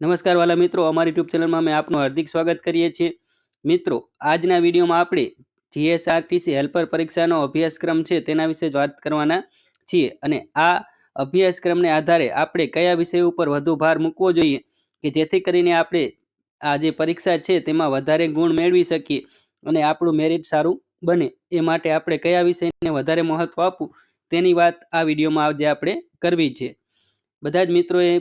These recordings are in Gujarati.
નમસ્કાર વાલા મિત્રો, અમારી યુટ્યુબ ચેનલમાં અમે આપનું હાર્દિક સ્વાગત કરીએ છીએ. મિત્રો, આજના વિડીયોમાં આપણે જીએસઆરટીસી હેલ્પર પરીક્ષાનો અભ્યાસક્રમ છે તેના વિશે જ વાત કરવાના છીએ અને આ અભ્યાસક્રમને આધારે આપણે કયા વિષય ઉપર વધુ ભાર મૂકવો જોઈએ કે જેથી કરીને આપણે આ જે પરીક્ષા છે તેમાં વધારે ગુણ મેળવી શકીએ અને આપણું મેરિટ સારું બને. એ માટે આપણે કયા વિષયને વધારે મહત્વ આપવું તેની વાત આ વિડીયોમાં આજે આપણે કરવી છે. બધા જ મિત્રોએ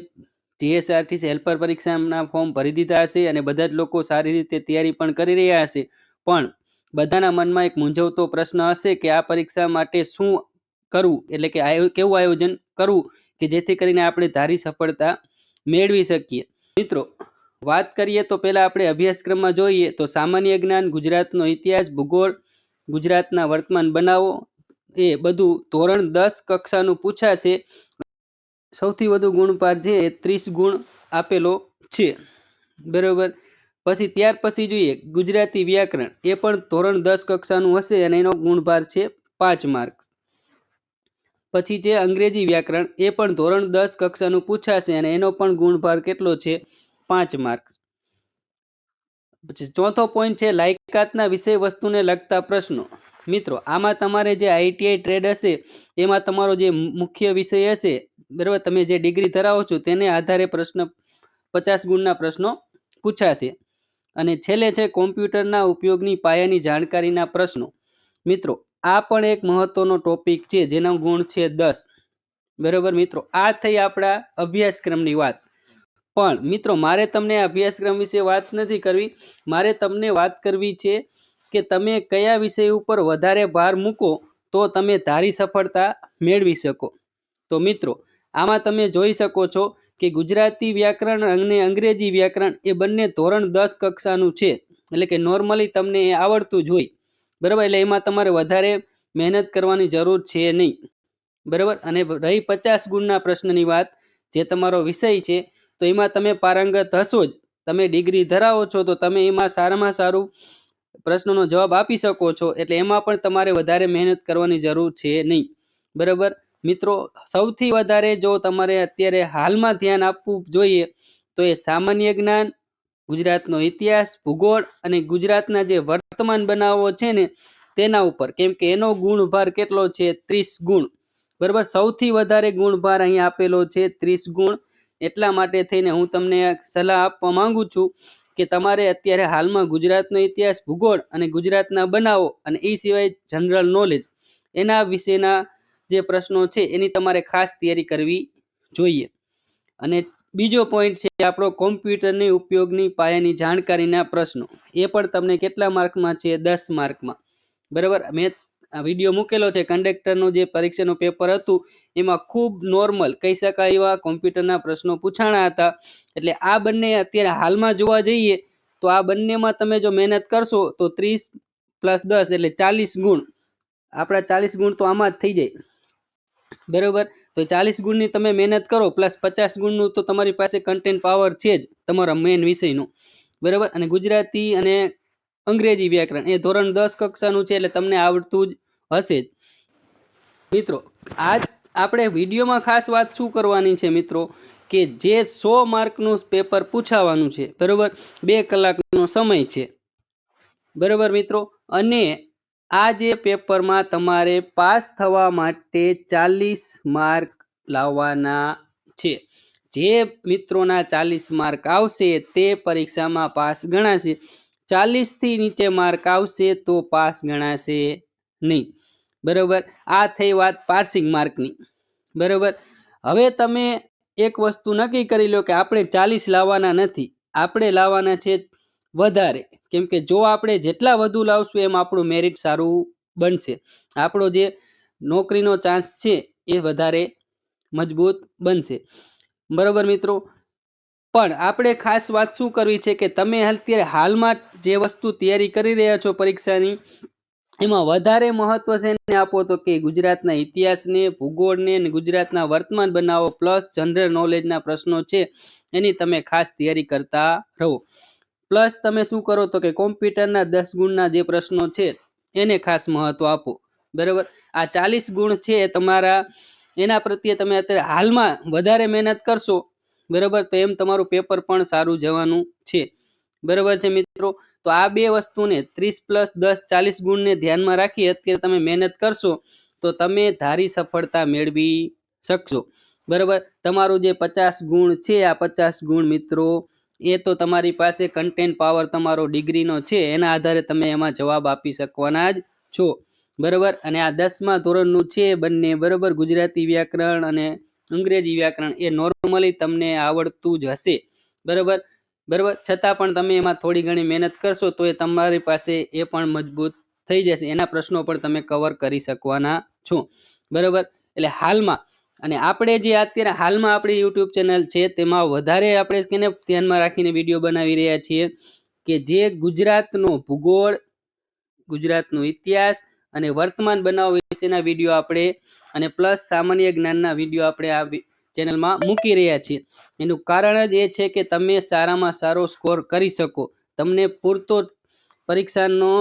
જીએસઆરટીસી હેલ્પર પરીક્ષાના ફોર્મ ભરી દીધા હશે અને બધા જ લોકો સારી રીતે તૈયારી પણ કરી રહ્યા હશે. પણ બધાના મનમાં એક મૂંઝવતો પ્રશ્ન હશે કે આ પરીક્ષા માટે શું કરવું? એટલે કે કેવું આયોજન કરવું કે જેથી કરીને આપણે ધારી સફળતા મેળવી શકીએ? મિત્રો, વાત કરીએ તો પહેલાં આપણે અભ્યાસક્રમમાં જોઈએ તો સામાન્ય જ્ઞાન, ગુજરાતનો ઇતિહાસ, ભૂગોળ, ગુજરાતના વર્તમાન બનાવો એ બધું ધોરણ દસ કક્ષાનું પૂછાશે. સૌથી વધુ ગુણપાર છે એ ત્રીસ ગુણ આપેલો છે. બરાબર? પછી ત્યાર પછી જોઈએ, ગુજરાતી વ્યાકરણ. એ પણ ધોરણ દસ કક્ષાનું હશે અને એનો ગુણભાર છે પાંચ માર્ક પછી છે અંગ્રેજી વ્યાકરણ, એ પણ ધોરણ દસ કક્ષાનું પૂછાશે અને એનો પણ ગુણભાર કેટલો છે? પાંચ માર્ક પછી ચોથો પોઈન્ટ છે, લાયકાતના વિષય વસ્તુને લગતા પ્રશ્નો. મિત્રો, આમાં તમારે જે આઈટીઆઈ ટ્રેડ હશે, એમાં તમારો જે મુખ્ય વિષય હશે બરાબર, તમે જે ડિગ્રી ધરાવો છો તેને આધારે પ્રશ્ન, પચાસ ગુણના પ્રશ્નો પૂછાશે. અને છેલ્લે છે કોમ્પ્યુટરના ઉપયોગની પાયાની જાણકારીના પ્રશ્નો. મિત્રો, આ પણ એક મહત્વનો ટોપિક છે, જેનો ગુણ છે દસ. બરાબર મિત્રો, આ થઈ આપણા અભ્યાસક્રમની વાત. પણ મિત્રો, મારે તમને અભ્યાસક્રમ વિશે વાત નથી કરવી. મારે તમને વાત કરવી છે કે તમે કયા વિષય ઉપર વધારે ભાર મૂકો તો તમે ધારી સફળતા મેળવી શકો. તો મિત્રો આમાં તમે જોઈ શકો છો કે ગુજરાતી વ્યાકરણ અને અંગ્રેજી વ્યાકરણ એ બંને ધોરણ દસ કક્ષાનું છે. એટલે કે નોર્મલી તમને એ આવડતું જ હોય. બરાબર? એટલે એમાં તમારે વધારે મહેનત કરવાની જરૂર છે નહીં. બરાબર? અને રહી પચાસ ગુણના પ્રશ્નની વાત, જે તમારો વિષય છે, તો એમાં તમે પારંગત હશો જ. તમે ડિગ્રી ધરાવો છો, તો તમે એમાં સારામાં સારું પ્રશ્નનો જવાબ આપી શકો છો. એટલે એમાં પણ તમારે વધારે મહેનત કરવાની જરૂર છે નહીં. બરાબર? મિત્રો, સૌથી વધારે જો તમારે અત્યારે હાલમાં ધ્યાન આપવું જોઈએ, તો એ સામાન્ય જ્ઞાન, ગુજરાતનો ઇતિહાસ, ભૂગોળ અને ગુજરાતના જે વર્તમાન બનાવો છે ને, તેના ઉપર. કેમ કે એનો ગુણભાર કેટલો છે? ત્રીસ ગુણ. બરાબર? સૌથી વધારે ગુણભાર અહીં આપેલો છે ત્રીસ ગુણ. એટલા માટે થઈને હું તમને સલાહ આપવા માંગુ છું કે તમારે અત્યારે હાલમાં ગુજરાતનો ઇતિહાસ, ભૂગોળ અને ગુજરાતના બનાવો અને એ સિવાય જનરલ નોલેજ. એના વિશેના જે પ્રશ્નો છે એની તમારે ખાસ તૈયારી કરવી જોઈએ. અને બીજો પોઈન્ટ છે આપણો કોમ્પ્યુટરની ઉપયોગની પાયાની જાણકારીના પ્રશ્નો. એ પણ તમને કેટલા માર્કમાં છે? દસ માર્કમાં. બરાબર? મેં વીડિયો મૂકેલો છે. કંડક્ટરનું જે પરીક્ષાનું પેપર હતું, એમાં ખૂબ નોર્મલ કહી શકાય એવા કોમ્પ્યુટરના પ્રશ્નો પૂછાણા હતા. એટલે આ બંને અત્યારે હાલમાં જોવા જઈએ, તો આ બંનેમાં તમે જો મહેનત કરશો, તો ત્રીસ પ્લસ દસ એટલે ચાલીસ ગુણ. આપણા ચાલીસ ગુણ તો આમાં જ થઈ જાય. બરોબર? તો ચાલીસ ગુણની તમે મહેનત કરો, પ્લસ પચાસ ગુણનું તો તમારી પાસે કન્ટેન્ટ પાવર છે જ, તમારા મેઇન વિષયનું. બરાબર? અને ગુજરાતી અને અંગ્રેજી વ્યાકરણ, એ ધોરણ દસ કક્ષાનું છે એટલે તમને આવડતું જ હશે જ. મિત્રો, આજ આપણે વિડીયોમાં ખાસ વાત શું કરવાની છે મિત્રો? કે જે સો માર્કનું પેપર પૂછાવાનું છે, બરાબર? બે કલાકનો સમય છે. બરાબર મિત્રો? અને આ જે પેપરમાં તમારે પાસ થવા માટે ચાલીસ માર્ક લાવવાના છે. જે મિત્રોના ચાલીસ માર્ક આવશે તે પરીક્ષામાં પાસ ગણાશે. ચાલીસથી નીચે માર્ક આવશે તો પાસ ગણાશે નહીં. બરાબર? આ થઈ વાત પાસિંગ માર્કની. બરાબર? હવે તમે એક વસ્તુ નક્કી કરી લો કે આપણે ચાલીસ લાવવાના નથી. આપણે લાવવાના છે વધારે. કેમ કે જો આપણે જેટલા વધુ લાવશું એમ આપણું મેરિટ સારું બનશે. આપણો જે નોકરીનો ચાન્સ છે એ વધારે મજબૂત બનશે. બરોબર મિત્રો? પણ આપણે ખાસ વાત શું કરવી છે કે તમે અત્યારે હાલમાં જે વસ્તુ તૈયારી કરી રહ્યા છો પરીક્ષાની, એમાં વધારે મહત્વ છે ને આપો તો કે ગુજરાતના ઇતિહાસને, ભૂગોળને અને ગુજરાતના વર્તમાન બનાવો પ્લસ જનરલ નોલેજના પ્રશ્નો છે એની તમે ખાસ તૈયારી કરતા રહો. પ્લસ તમે શું કરો તો કે કોમ્પ્યુટરના દસ ગુણના જે પ્રશ્નો છે, એને ખાસ મહત્વ આપો. બરાબર? આ ચાલીસ ગુણ છે તમારા, એના પ્રત્યે તમે અત્યારે હાલમાં વધારે મહેનત કરશો, બરાબર? તો એમ તમારું પેપર પણ સારું જવાનું છે. બરાબર છે મિત્રો? તો આ બે વસ્તુને ત્રીસ પ્લસ દસ ચાલીસ ગુણને ધ્યાનમાં રાખી અત્યારે તમે મહેનત કરશો, તો તમે ધારી સફળતા મેળવી શકશો. બરાબર? તમારું જે પચાસ ગુણ છે, આ પચાસ ગુણ મિત્રો એ તો તમારી પાસે કન્ટેન્ટ પાવર તમારો ડિગ્રીનો છે, એના આધારે તમે એમાં જવાબ આપી શકવાના જ છો. બરાબર? અને આ દસમા ધોરણનું છે બંને, બરાબર? ગુજરાતી વ્યાકરણ અને અંગ્રેજી વ્યાકરણ એ નોર્મલી તમને આવડતું જ હશે. બરાબર? બરાબર? છતાં પણ તમે એમાં થોડી ઘણી મહેનત કરશો તો એ તમારી પાસે એ પણ મજબૂત થઈ જશે. એના પ્રશ્નો પણ તમે કવર કરી શકવાના છો. બરાબર? એટલે હાલમાં અને આપણે જે અત્યારે હાલમાં આપણી યુટ્યુબ ચેનલ છે, તેમાં વધારે આપણે કેને ધ્યાનમાં રાખીને વીડિયો બનાવી રહ્યા છીએ કે જે ગુજરાતનો ભૂગોળ, ગુજરાતનો ઇતિહાસ અને વર્તમાન બનાવ વિશેના વીડિયો આપણે અને પ્લસ સામાન્ય જ્ઞાનના વીડિયો આપણે આ ચેનલમાં મૂકી રહ્યા છીએ. એનું કારણ જ એ છે કે તમે સારામાં સારો સ્કોર કરી શકો. તમને પૂરતો પરીક્ષાનો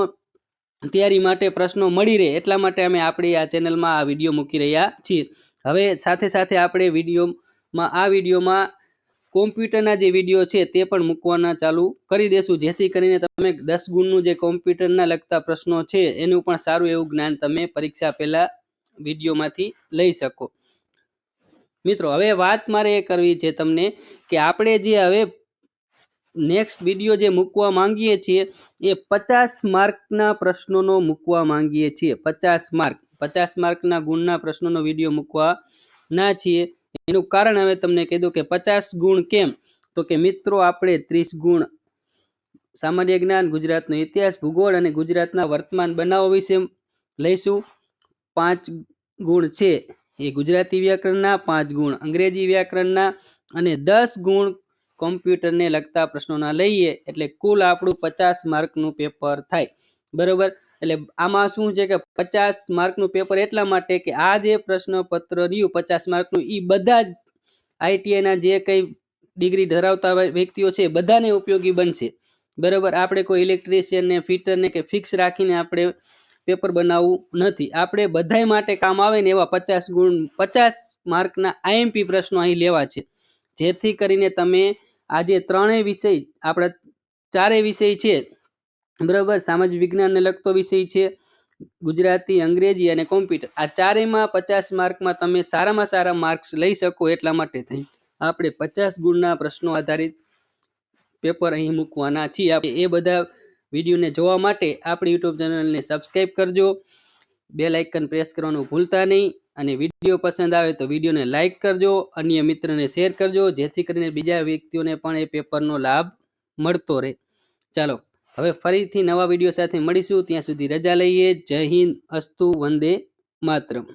તૈયારી માટે પ્રશ્નો મળી રહે, એટલા માટે અમે આપણી આ ચેનલમાં આ વીડિયો મૂકી રહ્યા છીએ. હવે સાથે સાથે આપણે વિડીયોમાં, આ વિડીયોમાં કોમ્પ્યુટરના જે વીડિયો છે તે પણ મૂકવાના ચાલુ કરી દેશું. જેથી કરીને તમે દસ ગુણનું જે કોમ્પ્યુટરના લગતા પ્રશ્નો છે, એનું પણ સારું એવું જ્ઞાન તમે પરીક્ષા પહેલાં વિડીયોમાંથી લઈ શકો. મિત્રો, હવે વાત મારે એ કરવી છે તમને કે આપણે જે હવે નેક્સ્ટ વીડિયો જે મૂકવા માંગીએ છીએ, એ પચાસ માર્કના પ્રશ્નોનો મૂકવા માંગીએ છીએ. પચાસ માર્ક. પચાસ માર્કના ગુણના પ્રશ્નોનો વીડિયો મૂકવા ના છીએ. એનું કારણ હવે તમને કહી દઉં કે પચાસ ગુણ કેમ? તો કે મિત્રો, આપણે ત્રીસ ગુણ સામાન્ય જ્ઞાન, ગુજરાતનો ઇતિહાસ, ભૂગોળ અને ગુજરાતના વર્તમાન બનાવો વિશે લઈશું. પાંચ ગુણ છે એ ગુજરાતી વ્યાકરણના, પાંચ ગુણ અંગ્રેજી વ્યાકરણના અને દસ ગુણ કોમ્પ્યુટરને લગતા પ્રશ્નોના લઈએ એટલે કુલ આપણું પચાસ માર્કનું પેપર થાય. બરોબર? એટલે આમાં શું છે કે પચાસ માર્કનું પેપર એટલા માટે કે આ જે પ્રશ્નપત્ર રહ્યું, પચાસ માર્કનું એ બધા જ આઈટીઆઈના જે કંઈ ડિગ્રી ધરાવતા વ્યક્તિઓ છે બધાને ઉપયોગી બનશે. બરાબર? આપણે કોઈ ઇલેક્ટ્રિશિયનને, ફિટરને કે ફિક્સ રાખીને આપણે પેપર બનાવવું નથી. આપણે બધાય માટે કામ આવે ને એવા પચાસ ગુણ, પચાસ માર્કના આઈએમપી પ્રશ્નો અહીં લેવા છે. જેથી કરીને તમે આજે ત્રણેય વિષય, આપણા ચારેય વિષય છે, બરાબર? સામાજિક વિજ્ઞાનને લગતો વિષય છે, ગુજરાતી, અંગ્રેજી અને કોમ્પ્યુટર, આ ચારેયમાં પચાસ માર્કમાં તમે સારામાં સારા માર્ક્સ લઈ શકો એટલા માટે થઈ આપણે પચાસ ગુણના પ્રશ્નો આધારિત પેપર અહીં મૂકવાના છીએ. આપણે એ બધા વિડીયોને જોવા માટે આપણી યુટ્યુબ ચેનલને સબસ્ક્રાઈબ કરજો. બે લાઇકન પ્રેસ કરવાનું ભૂલતા નહીં. અને વીડિયો પસંદ આવે તો વિડીયોને લાઇક કરજો, અન્ય મિત્રને શેર કરજો, જેથી કરીને બીજા વ્યક્તિઓને પણ એ પેપરનો લાભ મળતો રહે. ચાલો, હવે ફરીથી નવા વીડિયો સાથે મળીશું. ત્યાં સુધી રજા લઈએ. જય હિન્દ, અસ્તુ, વંદે માતરમ.